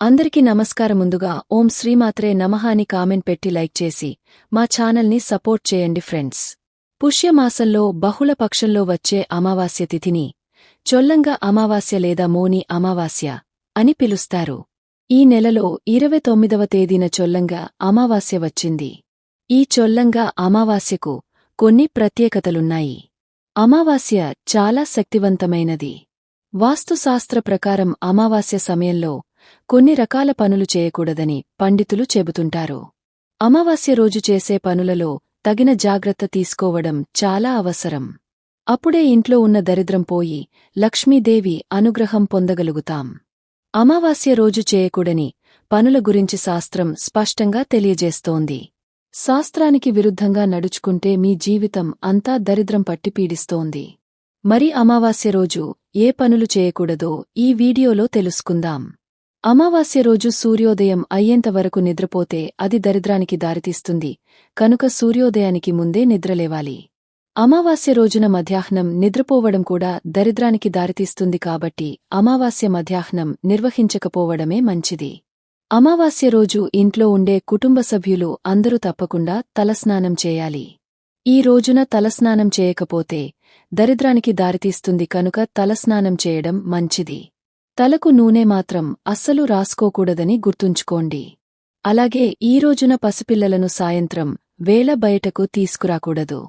అందరికీ నమస్కారం ముందుగా ఓం శ్రీమాత్రే నమః అని కామెంట్ పెట్టి లైక్ చేసి మా ఛానల్ని సపోర్ట్ చేయండి ఫ్రెండ్స్. పుష్యమాసంలో బహుళ పక్షంలో వచ్చే అమావాస్య తిథిని చొల్లంగా అమావాస్య లేదా మోని అమావాస్య అని పిలుస్తారు. ఈ నెలలో ఇరవై తొమ్మిదవ తేదీన చొల్లంగా అమావాస్య వచ్చింది. ఈ చొల్లంగా అమావాస్యకు కొన్ని ప్రత్యేకతలున్నాయి. అమావాస్య చాలా శక్తివంతమైనది. వాస్తుశాస్త్ర ప్రకారం అమావాస్య సమయంలో కొన్ని రకాల పనులు చేయకూడదని పండితులు చెబుతుంటారు. అమావాస్య రోజు చేసే పనులలో తగిన జాగ్రత్త తీసుకోవడం చాలా అవసరం. అప్పుడే ఇంట్లో ఉన్న దరిద్రం పోయి లక్ష్మీదేవి అనుగ్రహం పొందగలుగుతాం. అమావాస్య రోజు చేయకూడని పనుల గురించి శాస్త్రం స్పష్టంగా తెలియజేస్తోంది. శాస్త్రానికి విరుద్ధంగా నడుచుకుంటే మీ జీవితం అంతా దరిద్రం పట్టి పీడిస్తోంది. మరి అమావాస్య రోజు ఏ పనులు చేయకూడదో ఈ వీడియోలో తెలుసుకుందాం. అమావాస్య రోజు సూర్యోదయం అయ్యేంతవరకు నిద్రపోతే అది దరిద్రానికి దారితీస్తుంది. కనుక సూర్యోదయానికి ముందే నిద్రలేవాలి. అమావాస్య రోజున మధ్యాహ్నం నిద్రపోవడం కూడా దరిద్రానికి దారితీస్తుంది కాబట్టి అమావాస్య మధ్యాహ్నం నిర్వహించకపోవడమే మంచిది. అమావాస్య రోజు ఇంట్లో ఉండే కుటుంబ సభ్యులు అందరూ తప్పకుండా తలస్నానం చేయాలి. ఈ రోజున తలస్నానం చేయకపోతే దరిద్రానికి దారితీస్తుంది కనుక తలస్నానం చేయడం మంచిది. తలకు నూనె మాత్రం అస్సలు రాసుకోకూడదని గుర్తుంచుకోండి. అలాగే ఈ రోజున పసిపిల్లలను సాయంత్రం వేళ బయటకు తీసుకురాకూడదు.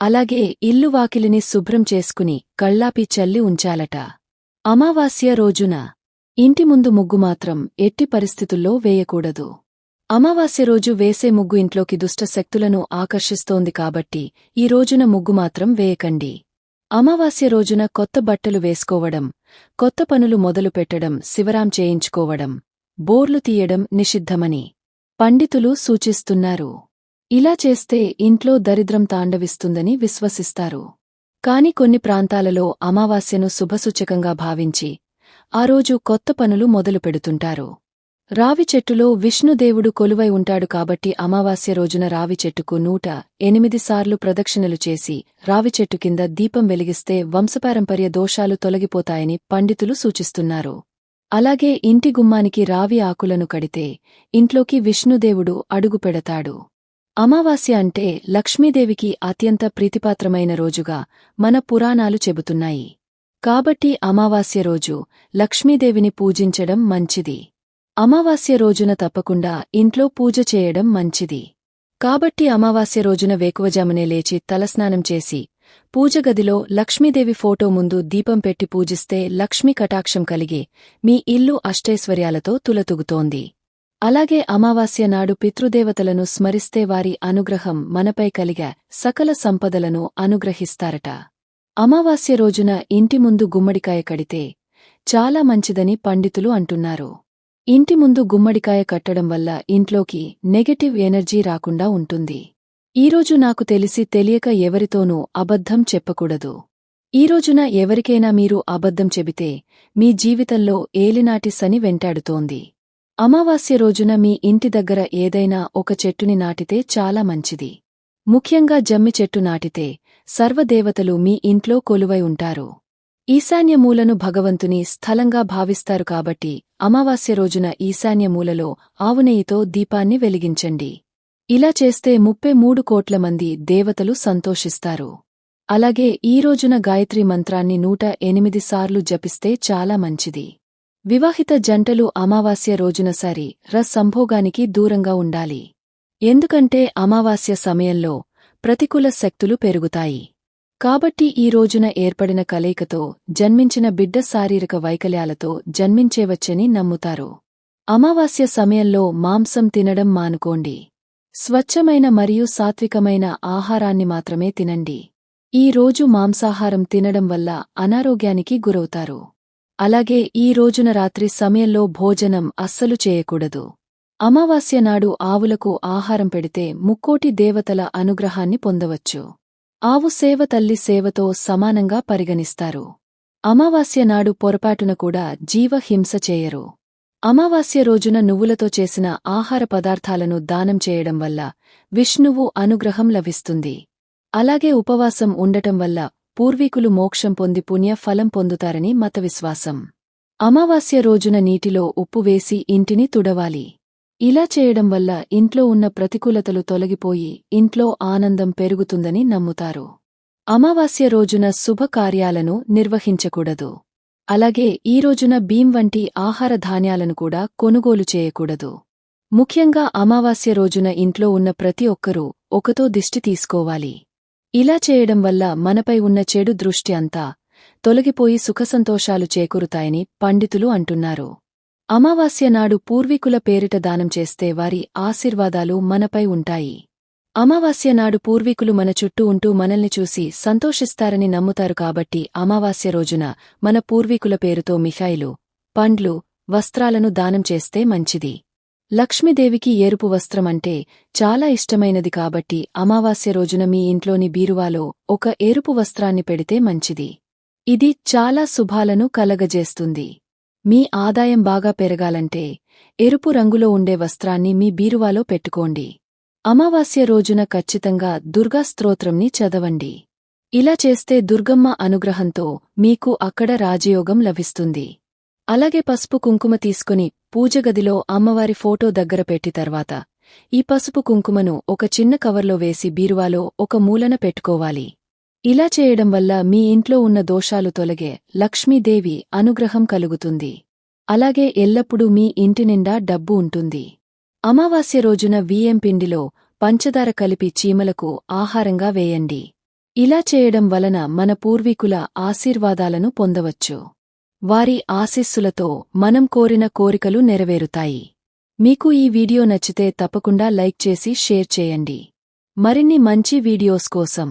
అలాగే ఇల్లు వాకిలిని శుభ్రం చేసుకుని కళ్ళాపి చల్లి ఉంచాలట. అమావాస్య రోజున ఇంటి ముందు ముగ్గు మాత్రం ఎట్టి పరిస్థితుల్లో వేయకూడదు. అమావాస్య రోజు వేసే ముగ్గు ఇంట్లోకి దుష్ట శక్తులను ఆకర్షిస్తోంది కాబట్టి ఈ రోజున ముగ్గు మాత్రం వేయకండి. అమావాస్య రోజున కొత్త బట్టలు వేసుకోవడం కొత్త పనులు మొదలుపెట్టడం శివరాం చేయించుకోవడం బోర్లు తీయడం నిషిద్ధమని పండితులు సూచిస్తున్నారు. ఇలా చేస్తే ఇంట్లో దరిద్రం తాండవిస్తుందని విశ్వసిస్తారు. కాని కొన్ని ప్రాంతాలలో అమావాస్యను శుభసూచకంగా భావించి ఆ రోజు కొత్త పనులు మొదలు పెడుతుంటారు రావి చెట్టులో విష్ణుదేవుడు కొలువై ఉంటాడు కాబట్టి అమావాస్య రోజున రావి చెట్టుకు నూట ఎనిమిది సార్లు ప్రదక్షిణలు చేసి రావి చెట్టు కింద దీపం వెలిగిస్తే వంశపారంపర్య దోషాలు తొలగిపోతాయని పండితులు సూచిస్తున్నారు. అలాగే ఇంటి గుమ్మానికి రావి ఆకులను కడితే ఇంట్లోకి విష్ణుదేవుడు అడుగుపెడతాడు అమావాస్య అంటే లక్ష్మీదేవికి అత్యంత ప్రీతిపాత్రమైన రోజుగా మన పురాణాలు చెబుతున్నాయి. కాబట్టి అమావాస్య రోజు లక్ష్మీదేవిని పూజించడం మంచిది. అమావాస్య రోజున తప్పకుండా ఇంట్లో పూజ చేయడం మంచిది. కాబట్టి అమావాస్య రోజున వేకువజామునే లేచి తలస్నానం చేసి పూజగదిలో లక్ష్మీదేవి ఫోటో ముందు దీపం పెట్టి పూజిస్తే లక్ష్మీ కటాక్షం కలిగి మీ ఇల్లు అష్టైశ్వర్యాలతో తులతుగుతోంది. అలాగే అమావాస్య నాడు పితృదేవతలను స్మరిస్తే వారి అనుగ్రహం మనపై కలిగే సకల సంపదలను అనుగ్రహిస్తారట. అమావాస్య రోజున ఇంటి ముందు గుమ్మడికాయ కడితే చాలా మంచిదని పండితులు అంటున్నారు. ఇంటి ముందు గుమ్మడికాయ కట్టడం వల్ల ఇంట్లోకి నెగటివ్ ఎనర్జీ రాకుండా ఉంటుంది. ఈరోజు నాకు తెలిసి తెలియక ఎవరితోనూ అబద్ధం చెప్పకూడదు. ఈరోజున ఎవరికైనా మీరు అబద్ధం చెబితే మీ జీవితంలో ఏలినాటి సని వెంటాడుతోంది. అమావాస్య రోజున మీ ఇంటి దగ్గర ఏదైనా ఒక చెట్టుని నాటితే చాలా మంచిది. ముఖ్యంగా జమ్మి చెట్టు నాటితే సర్వదేవతలు మీ ఇంట్లో కొలువై ఉంటారు. ఈశాన్యమూలను భగవంతుని స్థలంగా భావిస్తారు కాబట్టి అమావాస్య రోజున ఈశాన్యమూలలో ఆవునెయ్యితో దీపాన్ని వెలిగించండి. ఇలా చేస్తే ముప్పై మూడు కోట్ల మంది దేవతలు సంతోషిస్తారు. అలాగే ఈ రోజున గాయత్రి మంత్రాన్ని నూట ఎనిమిది సార్లు జపిస్తే చాలా మంచిది. వివాహిత జంటలు అమావాస్య రోజున సరి రస్సంభోగానికి దూరంగా ఉండాలి. ఎందుకంటే అమావాస్య సమయంలో ప్రతికూల శక్తులు పెరుగుతాయి. కాబట్టి ఈ రోజున ఏర్పడిన కలయికతో జన్మించిన బిడ్డ శారీరక వైకల్యాలతో జన్మించేవచ్చని నమ్ముతారు. అమావాస్య సమయంలో మాంసం తినడం మానుకోండి. స్వచ్ఛమైన మరియు సాత్వికమైన ఆహారాన్ని మాత్రమే తినండి. ఈ రోజు మాంసాహారం తినడం వల్ల అనారోగ్యానికి గురవుతారు. అలాగే ఈ రోజున రాత్రి సమయంలో భోజనం అస్సలు చేయకూడదు. అమావాస్య నాడు ఆవులకు ఆహారం పెడితే ముక్కోటి దేవతల అనుగ్రహాన్ని పొందవచ్చు. ఆవు సేవ తల్లి సేవతో సమానంగా పరిగణిస్తారు. అమావాస్య నాడు పొరపాటున కూడా జీవ హింస చేయరు. అమావాస్య రోజున నువ్వులతో చేసిన ఆహార పదార్థాలను దానం చేయడం వల్ల విష్ణువు అనుగ్రహం లభిస్తుంది. అలాగే ఉపవాసం ఉండటం వల్ల పూర్వీకులు మోక్షం పొంది పుణ్య ఫలం పొందుతారని మత విశ్వాసం అమావాస్య రోజున నీటిలో ఉప్పు వేసి ఇంటిని తుడవాలి. ఇలా చేయడం వల్ల ఇంట్లో ఉన్న ప్రతికూలతలు తొలగిపోయి ఇంట్లో ఆనందం పెరుగుతుందని నమ్ముతారు. అమావాస్య రోజున శుభకార్యాలను నిర్వహించకూడదు. అలాగే ఈ రోజున బీం వంటి ఆహార ధాన్యాలను కూడా కొనుగోలు చేయకూడదు. ముఖ్యంగా అమావాస్య రోజున ఇంట్లో ఉన్న ప్రతి ఒక్కరూ ఒకతో దిష్టి తీసుకోవాలి. ఇలా చేయడం వల్ల మనపై ఉన్న చెడు దృష్టి అంతా తొలగిపోయి సుఖసంతోషాలు చేకూరుతాయని పండితులు అంటున్నారు. అమావాస్య నాడు పూర్వీకుల పేరిట దానం చేస్తే వారి ఆశీర్వాదాలు మనపై ఉంటాయి. అమావాస్య నాడు పూర్వీకులు మన చుట్టూ ఉంటూ మనల్ని చూసి సంతోషిస్తారని నమ్ముతారు కాబట్టి అమావాస్య రోజున మన పూర్వీకుల పేరుతో మిఠాయిలు పండ్లు వస్త్రాలను దానం చేస్తే మంచిది. లక్ష్మీదేవికి ఎరుపు వస్త్రమంటే చాలా ఇష్టమైనది కాబట్టి అమావాస్య రోజున మీ ఇంట్లోని బీరువాలో ఒక ఎరుపు వస్త్రాన్ని పెడితే మంచిది. ఇది చాలా శుభాలను కలగజేస్తుంది. మీ ఆదాయం బాగా పెరగాలంటే ఎరుపు రంగులో ఉండే వస్త్రాన్ని మీ బీరువాలో పెట్టుకోండి. అమావాస్య రోజున ఖచ్చితంగా దుర్గా స్తోత్రంని చదవండి. ఇలా చేస్తే దుర్గమ్మ అనుగ్రహంతో మీకు అక్కడ రాజయోగం లభిస్తుంది. అలాగే పసుపు కుంకుమ తీసుకుని పూజగదిలో అమ్మవారి ఫోటో దగ్గర పెట్టి తర్వాత ఈ పసుపు కుంకుమను ఒక చిన్న కవర్లో వేసి బీరువాలో ఒక మూలన పెట్టుకోవాలి. ఇలా చేయడం వల్ల మీ ఇంట్లో ఉన్న దోషాలు తొలగే లక్ష్మీదేవి అనుగ్రహం కలుగుతుంది. అలాగే ఎల్లప్పుడూ మీ ఇంటి నిండా డబ్బు ఉంటుంది. అమావాస్య రోజున బియ్యం పిండిలో పంచదార కలిపి చీమలకు ఆహారంగా వేయండి. ఇలా చేయడం వలన మన పూర్వీకుల ఆశీర్వాదాలను పొందవచ్చు. వారి ఆశీస్సులతో మనం కోరిన కోరికలు నెరవేరుతాయి. మీకు ఈ వీడియో నచ్చితే తప్పకుండా లైక్ చేసి షేర్ చేయండి. మరిన్ని మంచి వీడియోస్ కోసం